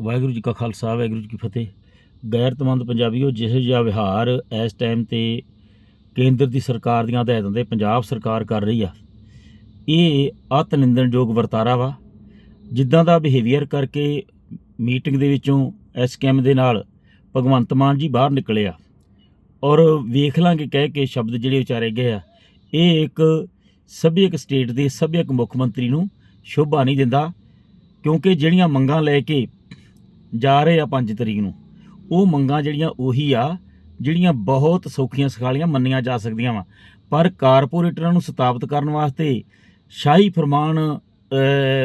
ਵਾਹਿਗੁਰੂ ਜੀ ਕਾ ਖਾਲਸਾ, ਵਾਹਿਗੁਰੂ ਜੀ ਕੀ ਫਤਿਹ। ਗੈਰਤਮੰਦ ਪੰਜਾਬੀਓ, ਜਿਹੋ ਜਿਹਾ ਵਿਹਾਰ ਇਸ ਟਾਈਮ ਤੇ ਕੇਂਦਰ ਦੀ ਸਰਕਾਰ ਦੀਆਂ ਹਦਾਇਤਾਂ ਤੇ ਪੰਜਾਬ ਸਰਕਾਰ ਕਰ ਰਹੀ ਆ। ਇਹ ਅਤ ਨਿੰਦਣਯੋਗ ਵਰਤਾਰਾ ਵਾ। ਜਿੱਦਾਂ ਦਾ ਬਿਹੇਵੀਅਰ ਕਰਕੇ ਮੀਟਿੰਗ ਦੇ ਵਿੱਚੋਂ ਐਸਕੇਐਮ ਦੇ ਨਾਲ ਭਗਵੰਤ ਮਾਨ ਜੀ ਬਾਹਰ ਨਿਕਲੇ ਆ। ਔਰ ਵੇਖ ਲਾਂਗੇ ਕਹਿ ਕੇ ਸ਼ਬਦ ਜਿਹੜੇ ਉਚਾਰੇ ਗਏ ਆ। ਇਹ ਇੱਕ ਸਭਿਅਕ ਸਟੇਟ ਦੇ ਸਭਿਅਕ ਮੁੱਖ ਮੰਤਰੀ ਨੂੰ ਸ਼ੋਭਾ ਨਹੀਂ ਦਿੰਦਾ, ਕਿਉਂਕਿ ਜਿਹੜੀਆਂ ਮੰਗਾਂ ਲੈ ਕੇ ਜਾ ਰਹੇ ਆ 5 ਤਰੀਕ ਨੂੰ। ਉਹ ਮੰਗਾਂ ਜਿਹੜੀਆਂ ਉਹੀ ਆ, ਜਿਹੜੀਆਂ ਬਹੁਤ ਸੌਖੀਆਂ ਸਖਾਲੀਆਂ ਮੰਨੀਆਂ ਜਾ ਸਕਦੀਆਂ ਵਾ। ਪਰ ਕਾਰਪੋਰੇਟਰਾਂ ਨੂੰ ਸਤਾਬਤ ਕਰਨ ਵਾਸਤੇ ਸ਼ਾਹੀ ਫਰਮਾਨ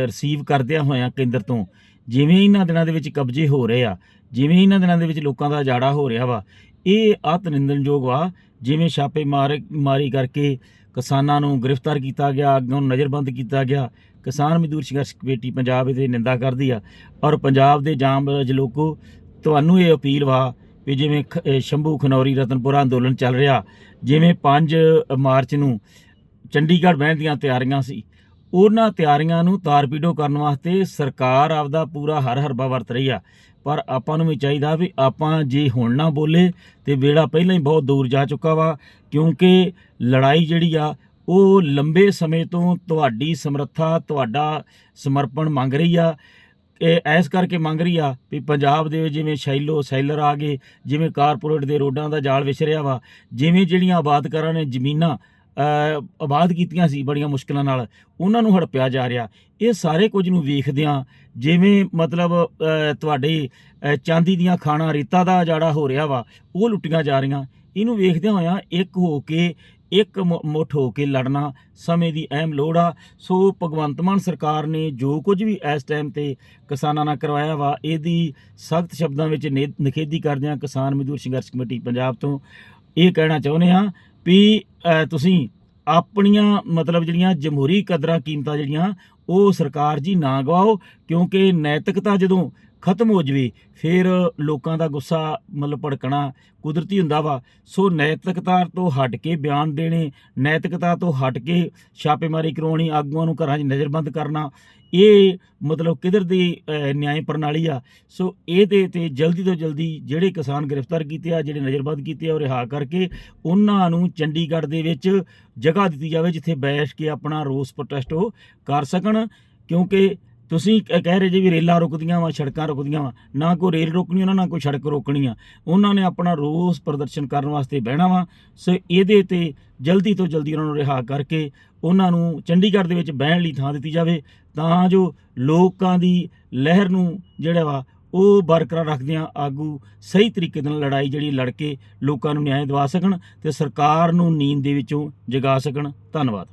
ਰਿਸੀਵ ਕਰਦਿਆਂ ਹੋਇਆਂ ਕੇਂਦਰ ਤੋਂ ਜਿਵੇਂ ਇਹਨਾਂ ਦਿਨਾਂ ਦੇ ਵਿੱਚ ਕਬਜ਼ੇ ਹੋ ਰਹੇ ਆ, ਜਿਵੇਂ ਇਹਨਾਂ ਦਿਨਾਂ ਦੇ ਵਿੱਚ ਲੋਕਾਂ ਦਾ ਜਾੜਾ ਹੋ ਰਿਹਾ ਵਾ, ਇਹ ਅਤ ਨਿੰਦਣਯੋਗ ਵਾ ਜਿਵੇਂ ਛਾਪੇ ਮਾਰ, ਮਾਰੀ ਕਰਕੇ ਕਿਸਾਨਾਂ ਨੂੰ ਗ੍ਰਿਫਤਾਰ ਕੀਤਾ ਗਿਆ, ਅੱਗੋਂ ਨਜ਼ਰਬੰਦ ਕੀਤਾ ਗਿਆ। ਕਿਸਾਨ ਮਜ਼ਦੂਰ ਸੰਘਰਸ਼ ਕਮੇਟੀ ਪੰਜਾਬ ਇਹਦੀ ਨਿੰਦਾ ਕਰਦੀ ਆ। ਔਰ ਪੰਜਾਬ ਦੇ ਜਾਮਬਜ ਲੋਕੋ, ਤੁਹਾਨੂੰ ਇਹ ਅਪੀਲ ਵਾ ਵੀ ਜਿਵੇਂ ਖ- ਸ਼ੰਭੂ, ਖਨੌਰੀ, ਰਤਨਪੁਰਾ ਅੰਦੋਲਨ ਚੱਲ ਰਿਹਾ, ਜਿਵੇਂ 5 ਮਾਰਚ ਨੂੰ ਚੰਡੀਗੜ੍ਹ ਬਹਿਣ ਦੀਆਂ ਤਿਆਰੀਆਂ ਸੀ, ਉਹਨਾਂ ਤਿਆਰੀਆਂ ਨੂੰ ਤਾਰਪੀਡੋ ਕਰਨ ਵਾਸਤੇ ਸਰਕਾਰ ਆਪਦਾ ਪੂਰਾ ਹਰ ਹਰਬਾ ਵਰਤ ਰਹੀ ਆ। ਪਰ ਆਪਾਂ ਨੂੰ ਵੀ ਚਾਹੀਦਾ ਵੀ ਆਪਾਂ ਜੇ ਹੁਣ ਨਾ ਬੋਲੇ ਤੇ ਵੇਲਾ ਪਹਿਲਾਂ ਹੀ ਬਹੁਤ ਦੂਰ ਜਾ ਚੁੱਕਾ ਵਾ, ਕਿਉਂਕਿ ਲੜਾਈ ਜਿਹੜੀ ਆ, ਉਹ ਲੰਬੇ ਸਮੇਂ ਤੋਂ ਤੁਹਾਡੀ ਸਮਰੱਥਾ, ਤੁਹਾਡਾ ਸਮਰਪਣ ਮੰਗ ਰਹੀ ਆ। ਇਹ ਐਸ ਕਰਕੇ ਮੰਗ ਰਹੀ ਆ ਵੀ ਪੰਜਾਬ ਦੇ ਜਿਵੇਂ ਸ਼ੈਲੋ, ਸੈਲਰ ਆ ਗਏ, ਜਿਵੇਂ ਕਾਰਪੋਰੇਟ ਦੇ ਰੋਡਾਂ ਦਾ ਜਾਲ ਵਿਛ ਰਿਹਾ ਵਾ, ਜਿਵੇਂ ਜਿਹੜੀਆਂ ਆਬਾਦਕਾਰਾਂ ਨੇ ਜ਼ਮੀਨਾਂ ਆਬਾਦ ਕੀਤੀਆਂ ਸੀ ਬੜੀਆਂ ਮੁਸ਼ਕਲਾਂ ਨਾਲ, ਉਹਨਾਂ ਨੂੰ ਹੜਪਿਆ ਜਾ ਰਿਹਾ। ਇਹ ਸਾਰੇ ਕੁਝ ਨੂੰ ਵੇਖਦਿਆਂ ਜਿਵੇਂ ਮਤਲਬ ਤੁਹਾਡੇ ਚਾਂਦੀ ਦੀਆਂ ਖਾਣਾ, ਰੀਤਾ ਦਾ ਜਾੜਾ ਹੋ ਰਿਹਾ ਵਾ, ਉਹ ਲੁੱਟੀਆਂ ਜਾ ਰਹੀਆਂ। ਇਹਨੂੰ ਵੇਖਦਿਆਂ ਹੋਇਆਂ ਇੱਕ ਹੋ ਕੇ, ਇੱਕ ਮੁੱਠ ਹੋ ਕੇ ਲੜਨਾ ਸਮੇਂ ਦੀ ਅਹਿਮ ਲੋੜ ਆ। ਸੋ ਭਗਵੰਤ ਮਾਨ ਸਰਕਾਰ ਨੇ ਜੋ ਕੁਝ ਵੀ ਇਸ ਟਾਈਮ ਤੇ ਕਿਸਾਨਾਂ ਨਾਲ ਕਰਵਾਇਆ ਵਾ, ਇਹਦੀ ਸਖਤ ਸ਼ਬਦਾਂ ਵਿੱਚ ਨਿ- ਨਿਖੇਧੀ ਕਰਦਿਆਂ ਕਿਸਾਨ ਮਜ਼ਦੂਰ ਸੰਘਰਸ਼ ਕਮੇਟੀ ਪੰਜਾਬ ਤੋਂ। ਇਹ ਕਹਿਣਾ ਚਾਹੁੰਦੇ ਹਾਂ ਵੀ ਤੁਸੀਂ ਆਪਣੀਆਂ ਮਤਲਬ ਜਿਹੜੀਆਂ ਜਮਹੂਰੀ ਕਦਰਾਂ ਕੀਮਤਾਂ ਜਿਹੜੀਆਂ, ਉਹ ਸਰਕਾਰ ਜੀ ਨਾ ਗਵਾਓ, ਕਿਉਂਕਿ ਨੈਤਿਕਤਾ ਜਦੋਂ ਖਤਮ ਹੋ ਜਵੇ ਫਿਰ ਲੋਕਾਂ ਦਾ ਗੁੱਸਾ ਮਤਲਬ ਭੜਕਣਾ ਕੁਦਰਤੀ ਹੁੰਦਾ ਵਾ। ਸੋ ਨੈਤਿਕਤਾ ਤੋਂ ਹਟ ਕੇ ਬਿਆਨ ਦੇਣੇ ਨੈਤਿਕਤਾ ਤੋਂ ਹਟ ਕੇ ਛਾਪੇਮਾਰੀ ਕਰਾਉਣੀ ਆਗੂਆਂ ਨੂੰ ਘਰਾਂ 'ਚ ਨਜ਼ਰਬੰਦ ਕਰਨਾ ਇਹ ਮਤਲਬ ਕਿਧਰ ਦੀ ਅਹ, ਨਿਆਂ ਪ੍ਰਣਾਲੀ ਆ। ਸੋ ਇਹਦੇ ਤੇ ਜਲਦੀ ਤੋਂ ਜਲਦੀ ਜਿਹੜੇ ਕਿਸਾਨ ਗ੍ਰਿਫਤਾਰ ਕੀਤੇ ਆ ਜਿਹੜੇ ਨਜ਼ਰਬੰਦ ਕੀਤੇ ਆ ਉਹ ਰਿਹਾ ਕਰਕੇ ਉਹਨਾਂ ਨੂੰ ਚੰਡੀਗੜ੍ਹ ਦੇ ਵਿੱਚ ਜਗ੍ਹਾ ਦਿੱਤੀ ਜਾਵੇ ਜਿੱਥੇ ਬੈਠ ਕੇ ਆਪਣਾ ਰੋਸ ਪ੍ਰੋਟੈਸਟ ਉਹ ਕਰ ਸਕਣ ਕਿਉਂਕਿ ਤੁਸੀਂ ਕਹਿ ਰਹੇ ਜੀ ਵੀ ਰੇਲਾਂ ਰੁਕਦੀਆਂ ਵਾ, ਸੜਕਾਂ ਰੁਕਦੀਆਂ ਵਾ, ਨਾ ਕੋਈ ਰੇਲ ਰੋਕਣੀ, ਉਹਨਾਂ ਨਾ ਕੋਈ ਸੜਕ ਰੋਕਣੀ ਆ ਉਹਨਾਂ ਨੇ ਆਪਣਾ ਰੋਸ ਪ੍ਰਦਰਸ਼ਨ ਕਰਨ ਵਾਸਤੇ ਬਹਿਣਾ ਵਾ। ਸੋ, ਇਹਦੇ ਤੇ ਜਲਦੀ ਤੋਂ ਜਲਦੀ ਉਹਨਾਂ ਨੂੰ ਰਿਹਾ ਕਰਕੇ ਉਹਨਾਂ ਨੂੰ ਚੰਡੀਗੜ੍ਹ ਦੇ ਵਿੱਚ ਬਹਿਣ ਲਈ ਥਾਂ ਦਿੱਤੀ ਜਾਵੇ। ਤਾਂ ਜੋ ਲੋਕਾਂ ਦੀ ਲਹਿਰ ਨੂੰ ਜਿਹੜਾ ਵਾ, ਉਹ ਬਰਕਰਾਰ ਰੱਖਦਿਆਂ ਆਗੂ ਸਹੀ ਤਰੀਕੇ ਨਾਲ ਲੜਾਈ ਜਿਹੜੀ ਲੜ ਕੇ ਲੋਕਾਂ ਨੂੰ ਨਿਆਂ ਦਿਵਾ ਸਕਣ ਤੇ ਸਰਕਾਰ ਨੂੰ ਨੀਂਦ ਦੇ ਵਿੱਚੋਂ ਜਗਾ ਸਕਣ। ਧੰਨਵਾਦ।